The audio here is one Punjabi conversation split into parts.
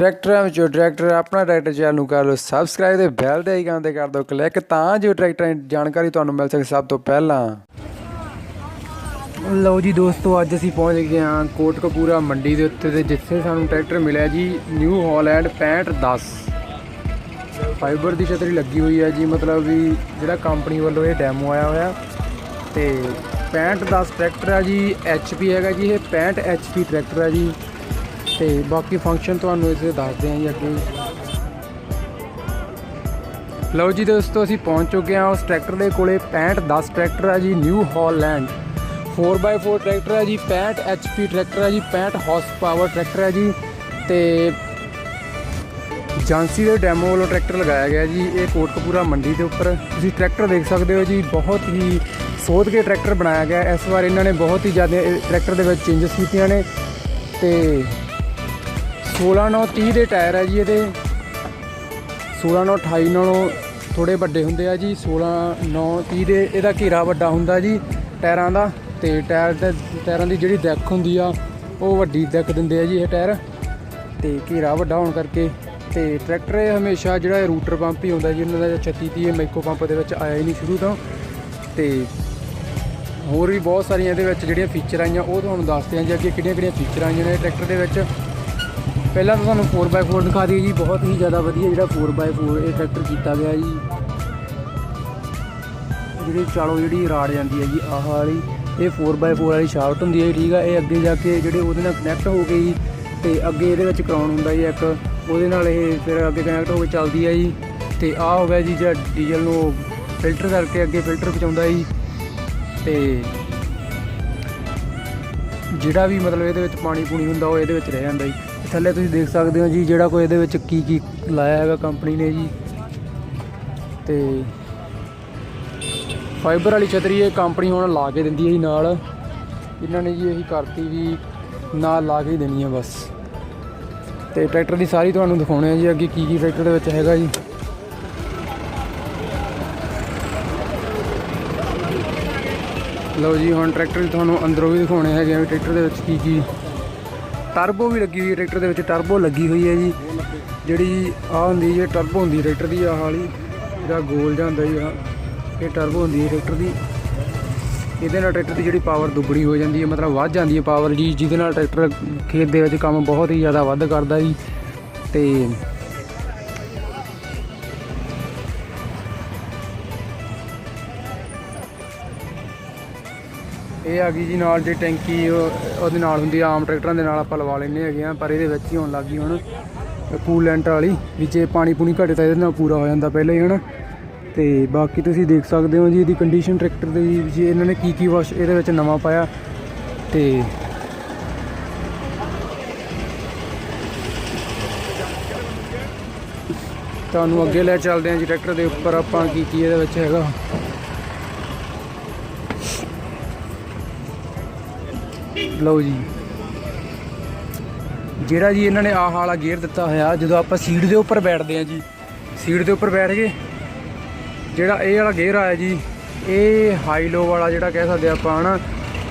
ਟਰੈਕਟਰਾਂ ਵਿੱਚੋਂ ਟਰੈਕਟਰ ਆਪਣਾ ਟਰੈਕਟਰ ਚੈਨਲ ਨੂੰ ਕਰ ਲਓ ਸਬਸਕ੍ਰਾਈਬ ਤੇ ਬੈਲ ਦੇ ਆਈਕਨ ਤੇ ਕਰ ਦਿਓ ਕਲਿੱਕ ਤਾਂ ਜੋ ਟਰੈਕਟਰਾਂ ਦੀ ਜਾਣਕਾਰੀ ਤੁਹਾਨੂੰ ਮਿਲ ਸਕੇ ਸਭ ਤੋਂ ਪਹਿਲਾਂ। ਲਓ ਜੀ ਦੋਸਤੋ, ਅੱਜ ਅਸੀਂ ਪਹੁੰਚ ਗਏ ਹਾਂ ਕੋਟਕਪੂਰਾ ਮੰਡੀ ਦੇ ਉੱਤੇ ਤੇ ਜਿੱਥੇ ਸਾਨੂੰ ਟਰੈਕਟਰ ਮਿਲਿਆ ਜੀ ਨਿਊ ਹਾਲੈਂਡ 6510 ਫਾਈਬਰ ਦੀ ਛਤਰੀ ਲੱਗੀ ਹੋਈ ਹੈ ਜੀ, ਮਤਲਬ ਵੀ ਜਿਹੜਾ ਕੰਪਨੀ ਵੱਲੋਂ ਇਹ ਡੈਮੋ ਆਇਆ ਹੋਇਆ। ਤੇ 6510 ਟਰੈਕਟਰ ਆ ਜੀ, HP ਹੈਗਾ ਜੀ, ਇਹ 65 HP ਟਰੈਕਟਰ ਆ ਜੀ। ਤੇ ਬਾਕੀ ਫੰਕਸ਼ਨ ਤੁਹਾਨੂੰ ਇਸੇ ਦੱਸਦੇ ਹਾਂ ਜੀ ਅੱਗੇ। ਲਓ ਜੀ ਦੋਸਤੋ, ਅਸੀਂ ਪਹੁੰਚ ਚੁੱਕੇ ਹਾਂ ਉਸ ਟਰੈਕਟਰ ਦੇ ਕੋਲੇ 6510 ਟਰੈਕਟਰ ਹੈ ਜੀ ਨਿਊ ਹਾਲੈਂਡ 4x4 ਟਰੈਕਟਰ ਹੈ ਜੀ 65 HP ਟਰੈਕਟਰ ਹੈ ਜੀ 65 ਹਾਰਸ ਪਾਵਰ ਟਰੈਕਟਰ ਹੈ ਜੀ, ਤੇ ਏਜੰਸੀ ਦੇ ਡੈਮੋ ਵੱਲੋਂ ਟਰੈਕਟਰ ਲਗਾਇਆ ਗਿਆ ਜੀ, ਇਹ ਕੋਟਕਪੂਰਾ ਮੰਡੀ ਦੇ ਉੱਪਰ। ਤੁਸੀਂ ਟਰੈਕਟਰ ਦੇਖ ਸਕਦੇ ਹੋ ਜੀ, ਬਹੁਤ ਹੀ ਸੋਧ ਕੇ ਟਰੈਕਟਰ ਬਣਾਇਆ ਗਿਆ। ਇਸ ਵਾਰ ਇਹਨਾਂ ਨੇ ਬਹੁਤ ਹੀ ਜ਼ਿਆਦਾ, ਇਹ ਟਰੈਕਟਰ ਦੇ ਵਿੱਚ ਚੇਂਜਸ ਕੀਤੀਆਂ ਨੇ। ਤੇ 16 9 30 ਦੇ ਟਾਇਰ ਹੈ ਜੀ ਇਹਦੇ। 16 9 28 ਨਾਲੋਂ ਥੋੜੇ ਵੱਡੇ ਹੁੰਦੇ ਆ ਜੀ 16 9 30 ਦੇ ਇਹਦਾ ਘੇਰਾ ਵੱਡਾ ਹੁੰਦਾ ਜੀ ਟਾਇਰਾਂ ਦਾ ਤੇ ਟਾਇਰ ਦੇ ਟਾਇਰਾਂ ਦੀ ਜਿਹੜੀ ਡੈਕ ਹੁੰਦੀ ਆ, ਉਹ ਵੱਡੀ ਡੈਕ ਦਿੰਦੇ ਆ ਜੀ ਇਹ ਟਾਇਰ। ਤੇ ਘੇਰਾ ਵੱਡਾ ਹੋਣ ਕਰਕੇ ਤੇ ਟਰੈਕਟਰ ਇਹ ਹਮੇਸ਼ਾ ਜਿਹੜਾ ਰੂਟਰ ਪੰਪ ਹੀ ਹੁੰਦਾ ਜੀ ਉਹਨਾਂ ਦਾ 36 30 ਮਾਈਕੋ ਪੰਪ ਦੇ ਵਿੱਚ ਆਇਆ ਹੀ ਨਹੀਂ ਸ਼ੁਰੂ ਤੋਂ। ਤੇ ਹੋਰ ਵੀ ਬਹੁਤ ਸਾਰੀਆਂ ਇਹਦੇ ਵਿੱਚ ਜਿਹੜੀਆਂ ਫੀਚਰ ਆਈਆਂ, ਉਹ ਤੁਹਾਨੂੰ ਦੱਸਦੇ ਹਾਂ ਜੀ ਅੱਗੇ ਕਿਹੜੀਆਂ ਕਿਹੜੀਆਂ ਫੀਚਰ ਆਈਆਂ ਨੇ ਟਰੈਕਟਰ ਦੇ ਵਿੱਚ। ਪਹਿਲਾਂ ਤਾਂ ਤੁਹਾਨੂੰ 4x4 ਦਿਖਾ ਦਈਏ ਜੀ, ਬਹੁਤ ਹੀ ਜ਼ਿਆਦਾ ਵਧੀਆ ਜਿਹੜਾ 4x4 ਇਹ ਟਰੈਕਟਰ ਕੀਤਾ ਗਿਆ ਜੀ। ਜਿਹੜੀ ਚਾਲੋ ਜਿਹੜੀ ਰਾੜ ਜਾਂਦੀ ਹੈ ਜੀ, ਆਹ ਵਾਲੀ, ਇਹ 4x4 ਵਾਲੀ ਸ਼ਾਫਟ ਹੁੰਦੀ ਹੈ ਠੀਕ ਆ? ਇਹ ਅੱਗੇ ਜਾ ਕੇ ਜਿਹੜੇ ਉਹਦੇ ਨਾਲ ਕਨੈਕਟ ਹੋ ਗਈ ਤੇ ਅੱਗੇ ਇਹਦੇ ਵਿੱਚ ਕਰਾਉਣ ਹੁੰਦਾ ਜੀ ਇੱਕ, ਉਹਦੇ ਨਾਲ ਇਹ ਫਿਰ ਅੱਗੇ ਕਨੈਕਟ ਹੋ ਕੇ ਚੱਲਦੀ ਹੈ ਜੀ। ਤੇ ਆਹ ਹੋ ਗਿਆ ਜੀ, ਜਿਹੜਾ ਡੀਜ਼ਲ ਨੂੰ ਫਿਲਟਰ ਕਰਕੇ ਅੱਗੇ ਫਿਲਟਰ ਪਹੁੰਚਾਉਂਦਾ ਜੀ। ਤੇ ਜਿਹੜਾ ਵੀ ਮਤਲਬ ਇਹਦੇ ਵਿੱਚ ਪਾਣੀ ਪੂਣੀ ਹੁੰਦਾ, ਉਹ ਇਹਦੇ ਵਿੱਚ ਰਹਿ ਜਾਂਦਾ ਜੀ। ਥੱਲੇ ਤੁਸੀਂ ਦੇਖ ਸਕਦੇ ਹੋ ਜੀ ਜਿਹੜਾ ਕੋਈ ਇਹਦੇ ਵਿੱਚ ਕੀ ਕੀ ਲਾਇਆ ਹੈਗਾ ਕੰਪਨੀ ਨੇ ਜੀ। ਤੇ ਫਾਈਬਰ ਵਾਲੀ ਛਤਰੀ ਇਹ ਕੰਪਨੀ ਹੁਣ ਲਾ ਕੇ ਦਿੰਦੀ ਹੈ ਜੀ ਨਾਲ। ਇਹਨਾਂ ਨੇ ਜੀ ਇਹੀ ਕਰਤੀ ਵੀ ਨਾਲ ਲਾ ਕੇ ਹੀ ਦੇਣੀ ਹੈ ਬਸ। ਤੇ ਟਰੈਕਟਰ ਦੀ ਸਾਰੀ ਤੁਹਾਨੂੰ ਦਿਖਾਉਣੇ ਆ ਜੀ, ਅੱਗੇ ਕੀ ਕੀ ਟਰੈਕਟਰ ਦੇ ਵਿੱਚ ਹੈਗਾ ਜੀ। ਲਓ ਜੀ, ਹੁਣ ਟਰੈਕਟਰ ਤੁਹਾਨੂੰ ਅੰਦਰੋਂ ਵੀ ਦਿਖਾਉਣੇ ਹੈਗੇ ਆ ਵੀ ਟਰੈਕਟਰ ਦੇ ਵਿੱਚ ਕੀ ਕੀ ਟਰਬੋ ਵੀ ਲੱਗੀ ਹੋਈ ਹੈ ਟਰੈਕਟਰ ਦੇ ਵਿੱਚ ਟਰਬੋ ਲੱਗੀ ਹੋਈ ਹੈ ਜੀ। ਜਿਹੜੀ ਆ ਹੁੰਦੀ ਜੇ ਟਰਬੋ ਹੁੰਦੀ ਟਰੈਕਟਰ ਦੀ ਆਹ ਵਾਲੀ ਜਿਹੜਾ ਗੋਲ ਜਿਹਾ ਹੁੰਦਾ ਜੀ ਆਹ। ਇਹ ਟਰਬੋ ਹੁੰਦੀ ਹੈ ਟਰੈਕਟਰ ਦੀ। ਇਹਦੇ ਨਾਲ ਟਰੈਕਟਰ ਦੀ ਜਿਹੜੀ ਪਾਵਰ ਦੁੱਗਣੀ ਹੋ ਜਾਂਦੀ ਹੈ, ਮਤਲਬ ਵੱਧ ਜਾਂਦੀ ਹੈ ਪਾਵਰ ਜੀ, ਜਿਹਦੇ ਨਾਲ ਟਰੈਕਟਰ ਖੇਤ ਦੇ ਵਿੱਚ ਕੰਮ ਬਹੁਤ ਹੀ ਜ਼ਿਆਦਾ ਵੱਧ ਕਰਦਾ ਜੀ। ਤੇ ਇਹ ਆ ਗਈ ਜੀ ਨਾਲ ਜੇ ਟੈਂਕੀ ਉਹਦੇ ਨਾਲ ਹੁੰਦੀ ਆਮ ਟਰੈਕਟਰਾਂ ਦੇ ਨਾਲ ਆਪਾਂ ਲਵਾ ਲੈਂਦੇ ਹੈਗੇ ਆ, ਪਰ ਇਹਦੇ ਵਿੱਚ ਹੀ ਹੋਣ ਲੱਗੀ ਹੁਣ ਕੂਲੈਂਟ ਵਾਲੀ, ਵੀ ਜੇ ਪਾਣੀ ਪੂਣੀ ਘਟੇ ਤਾਂ ਇਹਦੇ ਨਾਲ ਪੂਰਾ ਹੋ ਜਾਂਦਾ ਪਹਿਲਾਂ ਹੀ, ਹਨਾ? ਤੇ ਬਾਕੀ ਤੁਸੀਂ ਦੇਖ ਸਕਦੇ ਹੋ ਜੀ, ਇਹਦੀ ਕੰਡੀਸ਼ਨ ਟਰੈਕਟਰ ਦੀ ਜੀ, ਇਹਨਾਂ ਨੇ ਕੀ ਕੀ ਵਾਸ਼ ਇਹਦੇ ਵਿੱਚ ਨਵਾਂ ਪਾਇਆ ਤੇ ਤੁਹਾਨੂੰ ਅੱਗੇ ਲੈ ਚੱਲਦੇ ਹਾਂ ਜੀ ਟਰੈਕਟਰ ਦੇ ਉੱਪਰ ਆਪਾਂ ਕੀ ਕੀ ਇਹਦੇ ਵਿੱਚ ਹੈਗਾ। ਲਓ ਜੀ। ਜਿਹੜਾ ਜੀ ਇਹਨਾਂ ਨੇ ਆਹ ਵਾਲਾ ਗੇਅਰ ਦਿੱਤਾ ਹੋਇਆ, ਜਦੋਂ ਆਪਾਂ ਸੀਟ ਦੇ ਉੱਪਰ ਬੈਠਦੇ ਆ ਜੀ ਸੀਟ ਦੇ ਉੱਪਰ ਬੈਠ ਕੇ ਜਿਹੜਾ ਇਹ ਵਾਲਾ ਗੇਅਰ ਆਇਆ ਜੀ, ਇਹ ਹਾਈ ਲੋ ਵਾਲਾ ਜਿਹੜਾ ਕਹਿ ਸਕਦੇ ਆਪਾਂ ਹਨਾ,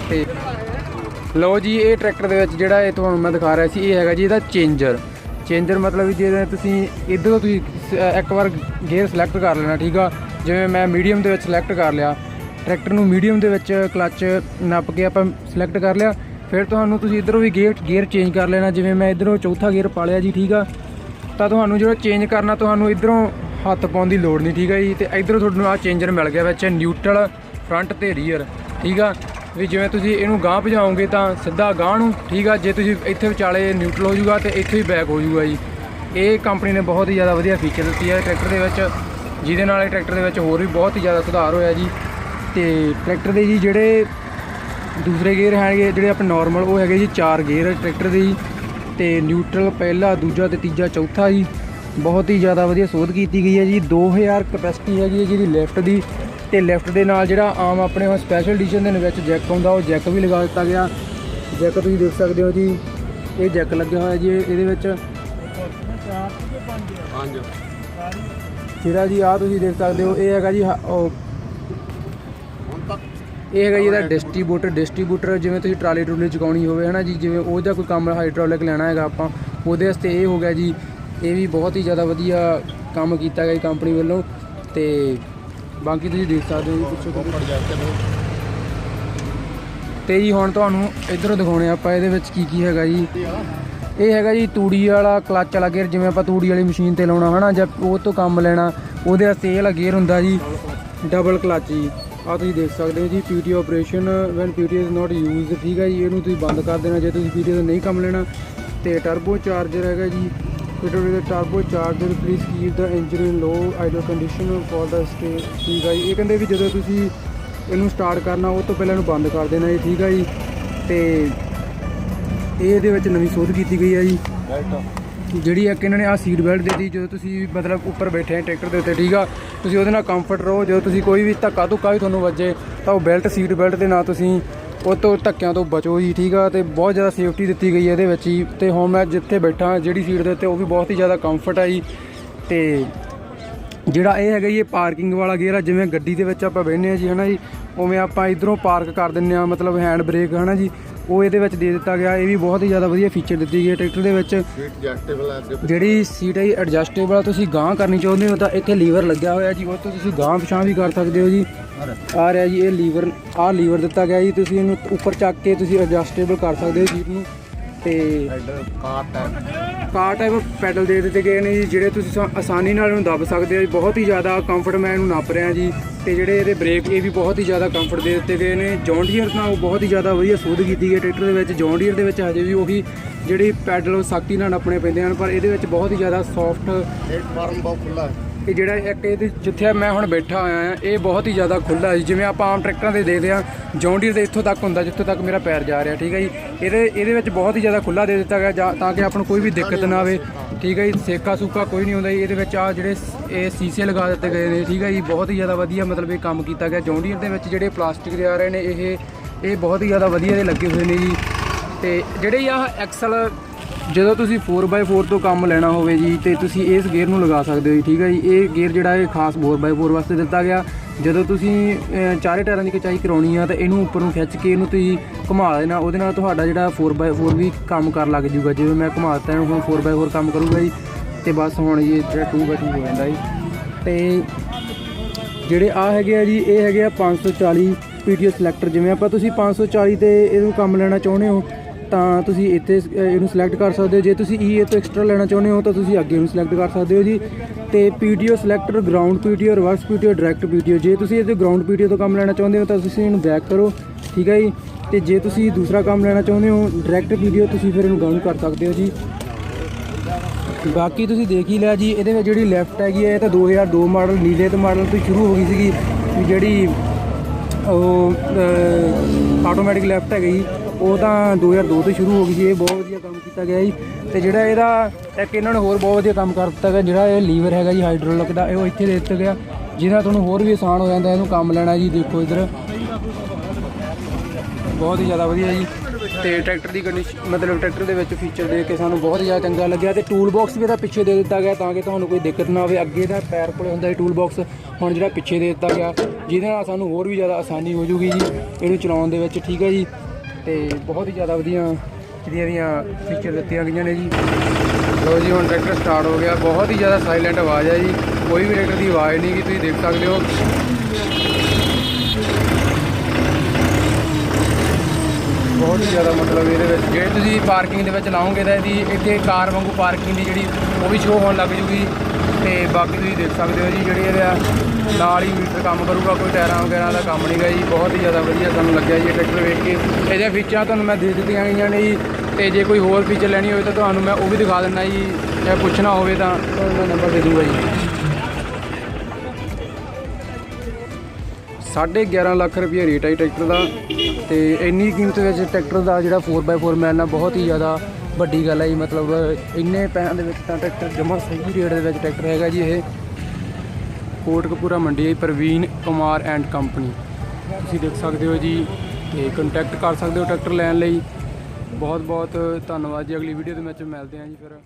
ਤੇ ਲਓ ਜੀ, ਇਹ ਟਰੈਕਟਰ ਦੇ ਵਿੱਚ ਜਿਹੜਾ ਇਹ ਤੁਹਾਨੂੰ ਮੈਂ ਦਿਖਾ ਰਿਹਾ ਸੀ, ਇਹ ਹੈਗਾ ਜੀ ਇਹਦਾ ਚੇਂਜਰ ਚੇਂਜਰ ਮਤਲਬ ਜੇ ਤੁਸੀਂ ਇੱਧਰੋਂ ਤੁਸੀਂ ਇੱਕ ਵਾਰ ਗੇਅਰ ਸਿਲੈਕਟ ਕਰ ਲੈਣਾ, ਠੀਕ ਆ? ਜਿਵੇਂ ਮੈਂ ਮੀਡੀਅਮ ਦੇ ਵਿੱਚ ਸਿਲੈਕਟ ਕਰ ਲਿਆ ਟਰੈਕਟਰ ਨੂੰ ਮੀਡੀਅਮ ਦੇ ਵਿੱਚ ਕਲੱਚ ਨੱਪ ਕੇ ਆਪਾਂ ਸਿਲੈਕਟ ਕਰ ਲਿਆ। ਫਿਰ ਤੁਹਾਨੂੰ ਤੁਸੀਂ ਇੱਧਰੋਂ ਵੀ ਗੇਅਰ ਗੇਅਰ ਚੇਂਜ ਕਰ ਲੈਣਾ, ਜਿਵੇਂ ਮੈਂ ਇੱਧਰੋਂ ਚੌਥਾ ਗੇਅਰ ਪਾ ਲਿਆ ਜੀ, ਠੀਕ ਆ? ਤਾਂ ਤੁਹਾਨੂੰ ਜਿਹੜਾ ਚੇਂਜ ਕਰਨਾ, ਤੁਹਾਨੂੰ ਇੱਧਰੋਂ ਹੱਥ ਪਾਉਣ ਦੀ ਲੋੜ ਨਹੀਂ, ਠੀਕ ਆ ਜੀ? ਤੇ ਇੱਧਰੋਂ ਤੁਹਾਨੂੰ ਆ ਚੇਂਜਰ ਮਿਲ ਗਿਆ ਵਿੱਚ ਨਿਊਟਰਲ ਫਰੰਟ ਤੇ ਰੀਅਰ ਠੀਕ ਆ? ਵੀ ਜਿਵੇਂ ਤੁਸੀਂ ਇਹਨੂੰ ਗਾਂਹ ਭਜਾਓਗੇ ਤਾਂ ਸਿੱਧਾ ਗਾਂਹ ਨੂੰ, ਠੀਕ ਆ? ਜੇ ਤੁਸੀਂ ਇੱਥੇ ਵਿਚਾਲੇ ਨਿਊਟਰਲ ਹੋ ਜਾਊਗਾ ਤੇ ਇੱਥੇ ਹੀ ਬੈਕ ਹੋ ਜਾਊਗਾ ਜੀ। ਇਹ ਕੰਪਨੀ ਨੇ ਬਹੁਤ ਹੀ ਜ਼ਿਆਦਾ ਵਧੀਆ ਫੀਚਰ ਦਿੱਤੀ ਹੈ ਟਰੈਕਟਰ ਦੇ ਵਿੱਚ, ਜਿਹਦੇ ਨਾਲ ਇਹ ਟਰੈਕਟਰ ਦੇ ਵਿੱਚ ਹੋਰ ਵੀ ਬਹੁਤ ਹੀ ਜ਼ਿਆਦਾ ਸੁਧਾਰ ਹੋਇਆ ਜੀ। ਤੇ ਟਰੈਕਟਰ ਦੇ ਜੀ ਜਿਹੜੇ ਦੂਸਰੇ ਗੇਅਰ ਹੈਗੇ ਜਿਹੜੇ ਆਪਣੇ ਨਾਰਮਲ ਉਹ ਹੈਗੇ ਜੀ ਚਾਰ ਗੇਅਰ ਟਰੈਕਟਰ ਦੇ ਜੀ। ਤੇ ਨਿਊਟਰਲ ਪਹਿਲਾ ਦੂਜਾ ਤੇ ਤੀਜਾ ਚੌਥਾ ਜੀ। ਬਹੁਤ ਹੀ ਜ਼ਿਆਦਾ ਵਧੀਆ ਸੋਧ ਕੀਤੀ ਗਈ ਹੈ ਜੀ। 2000 ਕਪੈਸਿਟੀ ਹੈਗੀ ਹੈ ਜਿਹਦੀ ਲੈਫਟ ਦੀ। ਤੇ ਲੈਫਟ ਦੇ ਨਾਲ ਜਿਹੜਾ ਆਮ ਆਪਣੇ ਉਹ ਸਪੈਸ਼ਲ ਐਡੀਸ਼ਨ ਦੇ ਵਿੱਚ ਜੈਕ ਆਉਂਦਾ ਉਹ ਜੈਕ ਵੀ ਲਗਾ ਦਿੱਤਾ ਗਿਆ। ਜੈਕ ਤੁਸੀਂ ਦੇਖ ਸਕਦੇ ਹੋ ਜੀ। ਇਹ ਜੈਕ ਲੱਗਿਆ ਹੋਇਆ ਜੀ ਇਹਦੇ ਵਿੱਚ। ਜਿਹੜਾ ਜੀ ਆ ਤੁਸੀਂ ਦੇਖ ਸਕਦੇ ਹੋ ਇਹ ਹੈਗਾ ਜੀ ਹ- ਉਹ ਇਹ ਹੈਗਾ ਜੀ ਇਹਦਾ ਡਿਸਟ੍ਰੀਬਿਊਟਰ ਡਿਸਟ੍ਰੀਬਿਊਟਰ ਜਿਵੇਂ ਤੁਸੀਂ ਟਰਾਲੀ ਟਰੂਲੀ ਚੁਕਾਉਣੀ ਹੋਵੇ ਹਨਾ ਜੀ ਜਿਵੇਂ ਉਹ ਜਾਂ ਕੋਈ ਕੰਮ ਹਾਈਡ੍ਰੋਲਿਕ ਲੈਣਾ ਹੈਗਾ ਆਪਾਂ ਉਹਦੇ ਵਾਸਤੇ ਇਹ ਹੋ ਗਿਆ ਜੀ ਇਹ ਵੀ ਬਹੁਤ ਹੀ ਜ਼ਿਆਦਾ ਵਧੀਆ ਕੰਮ ਕੀਤਾ ਗਿਆ ਕੰਪਨੀ ਵੱਲੋਂ ਤੇ ਬਾਕੀ ਤੁਸੀਂ ਦੇਖ ਸਕਦੇ ਹੋ ਜੀ ਪਿੱਛੇ ਤੇ ਜੀ ਹੁਣ ਤੁਹਾਨੂੰ ਇਧਰੋਂ ਦਿਖਾਉਣੇ ਆਪਾਂ ਇਹਦੇ ਵਿੱਚ ਕੀ ਕੀ ਹੈਗਾ ਜੀ। ਇਹ ਹੈਗਾ ਜੀ ਤੂੜੀ ਵਾਲਾ ਕਲੱਚ ਵਾਲਾ ਗੇਅਰ ਜਿਵੇਂ ਆਪਾਂ ਤੂੜੀ ਵਾਲੀ ਮਸ਼ੀਨ ਤੇ ਲਾਉਣਾ ਹਨਾ ਜਾਂ ਉਹ ਤੋਂ ਕੰਮ ਲੈਣਾ ਉਹਦੇ ਵਾਸਤੇ ਇਹ ਵਾਲਾ ਗੇਅਰ ਹੁੰਦਾ ਜੀ ਡਬਲ ਕਲੱਚ ਜੀ। ਆ ਤੁਸੀਂ ਦੇਖ ਸਕਦੇ ਹੋ ਜੀ, PT operation when PT is not used ਠੀਕ ਹੈ ਜੀ, ਇਹਨੂੰ ਤੁਸੀਂ ਬੰਦ ਕਰ ਦੇਣਾ, ਜੇ ਤੁਸੀਂ ਪੀਟੀ ਦਾ ਨਹੀਂ ਕੰਮ ਲੈਣਾ, ਤੇ ਟਰਬੋ ਚਾਰਜਰ ਹੈਗਾ ਜੀ it will turbo charger please keep the engine in low idle condition for the stay ਠੀਕ ਹੈ ਜੀ, ਇਹ ਕਹਿੰਦੇ ਵੀ ਜਦੋਂ ਤੁਸੀਂ ਇਹਨੂੰ ਸਟਾਰਟ ਕਰਨਾ, ਉਹ ਤੋਂ ਪਹਿਲਾਂ ਇਹਨੂੰ ਬੰਦ ਕਰ ਦੇਣਾ ਜੀ, ਠੀਕ ਹੈ ਜੀ, ਤੇ ਇਹ ਇਹਦੇ ਵਿੱਚ ਨਵੀਂ ਸੋਧ ਕੀਤੀ ਗਈ ਹੈ ਜੀ। ਜਿਹੜੀ ਇੱਕ ਇਹਨਾਂ ਨੇ ਆ ਸੀਟ ਬੈਲਟ ਦੇ ਦਿੱਤੀ, ਜਦੋਂ ਤੁਸੀਂ ਮਤਲਬ ਉੱਪਰ ਬੈਠੇ ਆ ਟਰੈਕਟਰ ਦੇ ਉੱਤੇ, ਠੀਕ ਆ? ਤੁਸੀਂ ਉਹਦੇ ਨਾਲ ਕੰਫਰਟ ਰਹੋ, ਜਦੋਂ ਤੁਸੀਂ ਕੋਈ ਵੀ ਧੱਕਾ ਧੁੱਕਾ ਵੀ ਤੁਹਾਨੂੰ ਵੱਜੇ, ਤਾਂ ਉਹ ਬੈਲਟ ਸੀਟ ਬੈਲਟ ਦੇ ਨਾਲ ਤੁਸੀਂ ਉਹ ਤੋਂ ਧੱਕਿਆਂ ਤੋਂ ਬਚੋ ਜੀ, ਠੀਕ ਆ? ਤੇ ਬਹੁਤ ਜ਼ਿਆਦਾ ਸੇਫਟੀ ਦਿੱਤੀ ਗਈ ਹੈ ਇਹਦੇ ਵਿੱਚ ਹੀ ਤੇ ਹੁਣ ਮੈਂ ਜਿੱਥੇ ਬੈਠਾ, ਜਿਹੜੀ ਸੀਟ ਦੇ ਉੱਤੇ, ਉਹ ਵੀ ਬਹੁਤ ਹੀ ਜ਼ਿਆਦਾ ਕੰਫਰਟ ਆ ਜੀ। ਤੇ ਜਿਹੜਾ ਇਹ ਹੈਗਾ ਜੀ ਇਹ ਪਾਰਕਿੰਗ ਵਾਲਾ ਗੇਅਰ ਆ ਜਿਵੇਂ ਗੱਡੀ ਦੇ ਵਿੱਚ ਆਪਾਂ ਬਹਿੰਦੇ ਆ ਜੀ ਹਨਾ ਜੀ ਉਵੇਂ ਆਪਾਂ ਇਧਰੋਂ ਪਾਰਕ ਕਰ ਦਿੰਨੇ ਆ ਮਤਲਬ ਹੈਂਡ ਬ੍ਰੇਕ ਹਨਾ ਜੀ ਉਹ ਇਹਦੇ ਵਿੱਚ ਦੇ ਦਿੱਤਾ ਗਿਆ। ਇਹ ਵੀ ਬਹੁਤ ਹੀ ਜ਼ਿਆਦਾ ਵਧੀਆ ਫੀਚਰ ਦਿੱਤੀ ਗਈ ਹੈ ਟਰੈਕਟਰ ਦੇ ਵਿੱਚ। ਜਿਹੜੀ ਸੀਟ ਹੈ ਐਡਜਸਟੇਬਲ ਆ ਤੁਸੀਂ ਗਾਂਹ ਕਰਨੀ ਚਾਹੁੰਦੇ ਹੋ ਤਾਂ ਇੱਥੇ ਲੀਵਰ ਲੱਗਿਆ ਹੋਇਆ ਜੀ ਉਹ ਤੋਂ ਤੁਸੀਂ ਗਾਂਹ ਪਿਛਾਂ ਵੀ ਕਰ ਸਕਦੇ ਹੋ ਜੀ। ਆ ਰਿਹਾ। ਜੀ ਇਹ ਲੀਵਰ ਆਹ ਲੀਵਰ ਦਿੱਤਾ ਗਿਆ ਜੀ ਤੁਸੀਂ ਇਹਨੂੰ ਉੱਪਰ ਚੱਕ ਕੇ ਤੁਸੀਂ ਐਡਜਸਟੇਬਲ ਕਰ ਸਕਦੇ ਹੋ ਸੀਟ ਨੂੰ। ਤੇ header car type car type pedal ਦੇ ਦਿੱਤੇ ਗਏ ਨੇ ਜੀ, ਜਿਹੜੇ ਤੁਸੀਂ ਸਾ- ਆਸਾਨੀ ਨਾਲ ਇਹਨੂੰ ਦੱਬ ਸਕਦੇ ਹੋ ਜੀ। ਬਹੁਤ ਹੀ ਜ਼ਿਆਦਾ ਕੰਫਰਟ ਮੈਂ ਇਹਨੂੰ ਨੱਪ ਰਿਹਾ ਜੀ। ਤੇ ਜਿਹੜੇ ਇਹਦੇ ਬ੍ਰੇਕ ਇਹ ਵੀ ਬਹੁਤ ਹੀ ਜ਼ਿਆਦਾ ਕੰਫਰਟ ਦੇ ਦਿੱਤੇ ਗਏ ਨੇ। ਜੌਨ ਡੀਅਰ ਨਾਲ ਬਹੁਤ ਹੀ ਜ਼ਿਆਦਾ ਵਧੀਆ ਸੋਧ ਕੀਤੀ ਗਈ ਹੈ ਟਰੈਕਟਰ ਦੇ ਵਿੱਚ। ਜੌਨ ਡੀਅਰ ਦੇ ਵਿੱਚ ਹਜੇ ਵੀ ਉਹੀ ਜਿਹੜੀ ਪੈਡਲ ਉਹ ਸਖਤੀ ਨਾਲ ਨੱਪਣੇ ਪੈਂਦੇ ਹਨ, ਪਰ ਇਹਦੇ ਵਿੱਚ ਬਹੁਤ ਹੀ ਜ਼ਿਆਦਾ ਸੌਫਟ ਪਲੇਟਫਾਰਮ ਬਹੁਤ ਖੁੱਲਾ ਹੈ। ਕਿ ਜਿਹੜਾ ਇੱਕ ਇਹਦੇ ਜਿੱਥੇ ਮੈਂ ਹੁਣ ਬੈਠਾ ਹੋਇਆ ਆ, ਇਹ ਬਹੁਤ ਹੀ ਜ਼ਿਆਦਾ ਖੁੱਲਾ ਜੀ। ਜਿਵੇਂ ਆਪਾਂ ਆਮ ਟਰੈਕਟਰਾਂ ਦੇ ਦੇਖਦੇ ਆ ਜੌਂਡੀਅਰ ਦੇ ਇੱਥੋਂ ਤੱਕ ਹੁੰਦਾ, ਜਿੱਥੋਂ ਤੱਕ ਮੇਰਾ ਪੈਰ ਜਾ ਰਿਹਾ, ਠੀਕ ਹੈ ਜੀ। ਇਹਦੇ ਇਹਦੇ ਵਿੱਚ ਬਹੁਤ ਹੀ ਜ਼ਿਆਦਾ ਖੁੱਲਾ ਦੇ ਦਿੱਤਾ ਗਿਆ, ਜਾਂ- ਤਾਂ ਕਿ ਆਪਾਂ ਨੂੰ ਕੋਈ ਵੀ ਦਿੱਕਤ ਨਾ ਆਵੇ, ਠੀਕ ਹੈ ਜੀ। ਸੇਕਾ ਸੂਕਾ ਕੋਈ ਨਹੀਂ ਹੁੰਦਾ ਜੀ। ਇਹਦੇ ਵਿੱਚ ਆ ਜਿਹੜੇ ਇਹ ਸੀਸੇ ਲਗਾ ਦਿੱਤੇ ਗਏ ਨੇ, ਠੀਕ ਹੈ ਜੀ। ਬਹੁਤ ਹੀ ਜ਼ਿਆਦਾ ਵਧੀਆ ਮਤਲਬ ਇਹ ਕੰਮ ਕੀਤਾ ਗਿਆ। ਜੌਂਡੀਅਰ ਦੇ ਵਿੱਚ ਜਿਹੜੇ ਪਲਾਸਟਿਕ ਦੇ ਆ ਰਹੇ ਨੇ, ਇਹ ਇਹ ਬਹੁਤ ਹੀ ਜ਼ਿਆਦਾ ਵਧੀਆ ਦੇ ਲੱਗੇ ਹੋਏ ਨੇ ਜੀ। ਤੇ ਜਿਹੜੇ ਆਹ ਐਕਸਲ ਜਦੋਂ ਤੁਸੀਂ 4x4 ਤੋਂ ਕੰਮ ਲੈਣਾ ਹੋਵੇ ਜੀ, ਤੇ ਤੁਸੀਂ ਇਸ ਗੇਅਰ ਨੂੰ ਲਗਾ ਸਕਦੇ ਹੋ ਜੀ, ਠੀਕ ਹੈ ਜੀ? ਇਹ ਗੇਅਰ ਜਿਹੜਾ ਇਹ ਖਾਸ 4x4 ਵਾਸਤੇ ਦਿੱਤਾ ਗਿਆ। ਜਦੋਂ ਤੁਸੀਂ ਚਾਰੇ ਟਾਇਰਾਂ ਦੀ ਕਚਾਈ ਕਰਾਉਣੀ ਆ, ਤਾਂ ਇਹਨੂੰ ਉੱਪਰ ਨੂੰ ਖਿੱਚ ਕੇ ਇਹਨੂੰ ਤੁਸੀਂ ਘੁਮਾ ਦੇਣਾ। ਉਹਦੇ ਨਾਲ ਤੁਹਾਡਾ ਜਿਹੜਾ 4x4 ਵੀ ਕੰਮ ਕਰਨ ਲੱਗ ਜੂਗਾ ਜਿਵੇਂ ਮੈਂ ਘੁਮਾ ਦਿੱਤਾ, ਇਹਨੂੰ ਹੁਣ 4x4 ਕੰਮ ਕਰੂਗਾ ਜੀ। ਤੇ ਬਸ ਹੁਣ ਇਹ ਜਿਹੜਾ 2x2 ਹੋ ਜਾਂਦਾ ਜੀ। ਤੇ ਜਿਹੜੇ ਆ ਹੈਗੇ ਆ ਜੀ, ਇਹ ਹੈਗੇ ਆ 540 ਪੀਟੀਓ ਸਿਲੈਕਟਰ ਜਿਵੇਂ ਆਪਾਂ ਤੁਸੀਂ 540 ਤੇ ਇਹਨੂੰ ਕੰਮ ਲੈਣਾ ਚਾਹੁੰਦੇ ਹੋ ਤਾਂ ਤੁਸੀਂ ਇੱਥੇ ਇਹਨੂੰ ਸਿਲੈਕਟ ਕਰ ਸਕਦੇ ਹੋ। ਜੇ ਤੁਸੀਂ ਈ ਤੋਂ ਐਕਸਟਰਾ ਲੈਣਾ ਚਾਹੁੰਦੇ ਹੋ, ਤਾਂ ਤੁਸੀਂ ਅੱਗੇ ਨੂੰ ਸਿਲੈਕਟ ਕਰ ਸਕਦੇ ਹੋ ਜੀ। ਤੇ PTO selector ground PTO reverse PTO direct PTO ਜੇ ਤੁਸੀਂ ਇਹਦੇ ਗਰਾਊਂਡ ਪੀਟੀਓ ਤੋਂ ਕੰਮ ਲੈਣਾ ਚਾਹੁੰਦੇ ਹੋ, ਤਾਂ ਤੁਸੀਂ ਇਹਨੂੰ ਬੈਕ ਕਰੋ। ਠੀਕ ਹੈ ਜੀ? ਤੇ ਜੇ ਤੁਸੀਂ ਦੂਸਰਾ ਕੰਮ ਲੈਣਾ ਚਾਹੁੰਦੇ ਹੋ ਡਾਇਰੈਕਟ ਪੀਟੀਓ ਤੁਸੀਂ ਫਿਰ ਇਹਨੂੰ ਗਰਾਊਂਡ ਕਰ ਸਕਦੇ ਹੋ ਜੀ। ਬਾਕੀ ਤੁਸੀਂ ਦੇਖ ਹੀ ਲਿਆ ਜੀ, ਇਹਦੇ ਵਿੱਚ ਜਿਹੜੀ ਲੈਫਟ ਹੈਗੀ ਹੈ, ਇਹ ਤਾਂ 2002 ਮਾਡਲ ਨੀਲੇ ਤੋਂ ਮਾਡਲ ਤੋਂ ਸ਼ੁਰੂ ਹੋ ਗਈ ਸੀਗੀ। ਜਿਹੜੀ ਉਹ ਆਟੋਮੈਟਿਕ ਲੈਫਟ ਹੈਗੀ। ਜੀ ਉਹ ਤਾਂ 2002 ਤੋਂ ਸ਼ੁਰੂ ਹੋ ਗਈ ਸੀ, ਇਹ ਬਹੁਤ ਵਧੀਆ ਕੰਮ ਕੀਤਾ ਗਿਆ ਜੀ। ਤੇ ਜਿਹੜਾ ਇਹਦਾ ਇੱਕ ਇਹਨਾਂ ਨੇ ਹੋਰ ਬਹੁਤ ਵਧੀਆ ਕੰਮ ਕਰ ਦਿੱਤਾ ਗਿਆ, ਜਿਹੜਾ ਇਹ ਲੀਵਰ ਹੈਗਾ ਜੀ, ਹਾਈਡ੍ਰੋਲਿਕ ਦਾ, ਇਹ ਉਹ ਇੱਥੇ ਦੇ ਦਿੱਤਾ ਗਿਆ। ਜਿਹਦੇ ਨਾਲ ਤੁਹਾਨੂੰ ਹੋਰ ਵੀ ਆਸਾਨ ਹੋ ਜਾਂਦਾ, ਇਹਨੂੰ ਕੰਮ ਲੈਣਾ ਜੀ, ਦੇਖੋ ਇਧਰ। ਬਹੁਤ ਹੀ ਜ਼ਿਆਦਾ ਵਧੀਆ ਜੀ। ਤੇ ਟਰੈਕਟਰ ਦੀ ਕੰਡੀਸ਼ਨ ਮਤਲਬ ਟਰੈਕਟਰ ਦੇ ਵਿੱਚ ਫੀਚਰ ਦੇਖ ਕੇ ਸਾਨੂੰ ਬਹੁਤ ਜ਼ਿਆਦਾ ਚੰਗਾ ਲੱਗਿਆ ਤੇ ਟੂਲ ਬਾਕਸ ਵੀ ਇਹਦਾ ਪਿੱਛੇ ਦੇ ਦਿੱਤਾ ਗਿਆ ਤਾਂ ਕਿ ਤੁਹਾਨੂੰ ਕੋਈ ਦਿੱਕਤ ਨਾ ਆਵੇ। ਅੱਗੇ ਦਾ ਪੈਰ ਕੋਲੇ ਹੁੰਦਾ ਸੀ ਟੂਲ ਬਾਕਸ ਹੁਣ ਜਿਹੜਾ ਪਿੱਛੇ ਦੇ ਦਿੱਤਾ ਗਿਆ, ਜਿਹਦੇ ਨਾਲ ਸਾਨੂੰ ਹੋਰ ਵੀ ਜ਼ਿਆਦਾ ਆਸਾਨੀ ਹੋ ਜੂਗੀ ਜੀ, ਇਹਨੂੰ ਚਲਾਉਣ ਦੇ ਵਿੱਚ, ਠੀਕ ਹੈ ਜੀ। ਤੇ ਬਹੁਤ ਹੀ ਜ਼ਿਆਦਾ ਵਧੀਆ ਜਿਹੜੀਆਂ ਦੀਆਂ ਫੀਚਰ ਦਿੱਤੀਆਂ ਗਈਆਂ ਨੇ ਜੀ। ਲੋ ਜੀ, ਹੁਣ ਟਰੈਕਟਰ ਸਟਾਰਟ ਹੋ ਗਿਆ। ਬਹੁਤ ਹੀ ਜ਼ਿਆਦਾ ਸਾਇਲੈਂਟ ਆਵਾਜ਼ ਹੈ ਜੀ। ਕੋਈ ਵੀ ਟਰੈਕਟਰ ਦੀ ਆਵਾਜ਼ ਨਹੀਂ ਕਿ ਤੁਸੀਂ ਦੇਖ ਸਕਦੇ ਹੋ। ਜ਼ਿਆਦਾ ਮਤਲਬ ਇਹਦੇ ਵਿੱਚ। ਜੇ ਤੁਸੀਂ ਪਾਰਕਿੰਗ ਦੇ ਵਿੱਚ ਲਾਓਗੇ ਤਾਂ ਇਹਦੀ ਇੱਥੇ ਕਾਰ ਵਾਂਗੂ ਪਾਰਕਿੰਗ ਦੀ ਜਿਹੜੀ ਉਹ ਵੀ ਸ਼ੋਅ ਹੋਣ ਲੱਗ ਜੂਗੀ। ਤੇ ਬਾਕੀ ਤੁਸੀਂ ਦੇਖ ਸਕਦੇ ਹੋ ਜੀ, ਜਿਹੜੇ ਇਹਦਾ ਨਾਲ ਹੀ ਮੀਟਰ ਕੰਮ ਕਰੂਗਾ, ਕੋਈ ਟਾਇਰਾਂ ਵਗੈਰਾ ਦਾ ਕੰਮ ਨਹੀਂਗਾ ਜੀ। ਬਹੁਤ ਹੀ ਜ਼ਿਆਦਾ ਵਧੀਆ ਸਾਨੂੰ ਲੱਗਿਆ ਜੀ ਇਹ ਟਰੈਕਟਰ ਵੇਖ ਕੇ। ਇਹਦੇ ਫੀਚਰਾਂ ਤੁਹਾਨੂੰ ਮੈਂ ਦੇ ਦਿੱਤੀਆਂ ਗਈਆਂ ਨੇ ਜੀ। ਤੇ ਜੇ ਕੋਈ ਹੋਰ ਫੀਚਰ ਲੈਣੀ ਹੋਵੇ ਤਾਂ ਤੁਹਾਨੂੰ ਮੈਂ ਉਹ ਵੀ ਦਿਖਾ ਦਿੰਦਾ ਜੀ। ਜਾਂ ਪੁੱਛਣਾ ਹੋਵੇ ਤਾਂ ਤੁਹਾਨੂੰ ਮੈਂ ਨੰਬਰ ਦੇ ਦੂੰਗਾ ਜੀ। ਸਾਢੇ 11 ਲੱਖ ਰੁਪਏ ਰੇਟ ਹੈ ਜੀ ਟਰੈਕਟਰ ਦਾ ਤੇ ਇੰਨੀ ਕੀਮਤ ਵਿੱਚ ਟਰੈਕਟਰ ਦਾ ਜਿਹੜਾ 4x4 ਮਿਲਣਾ ਬਹੁਤ ਹੀ ਜ਼ਿਆਦਾ ਵੱਡੀ ਗੱਲ ਹੈ ਜੀ। ਮਤਲਬ ਇੰਨੇ ਪੈਸਿਆਂ ਦੇ ਵਿੱਚ ਤਾਂ ਟਰੈਕਟਰ ਜਮਾ ਸਹੀ ਰੇਟ ਦੇ ਵਿੱਚ ਟਰੈਕਟਰ ਹੈਗਾ ਜੀ ਇਹ। ਕੋਟਕਪੂਰਾ ਮੰਡੀ ਹੈ ਪ੍ਰਵੀਨ ਕੁਮਾਰ ਐਂਡ ਕੰਪਨੀ। ਤੁਸੀਂ ਦੇਖ ਸਕਦੇ ਹੋ ਜੀ ਤੇ ਕੰਟੈਕਟ ਕਰ ਸਕਦੇ ਹੋ ਟਰੈਕਟਰ ਲੈਣ ਲਈ। ਬਹੁਤ ਬਹੁਤ ਧੰਨਵਾਦ ਜੀ। ਅਗਲੀ ਵੀਡੀਓ ਦੇ ਵਿੱਚ ਮਿਲਦੇ ਹਾਂ ਜੀ ਫਿਰ।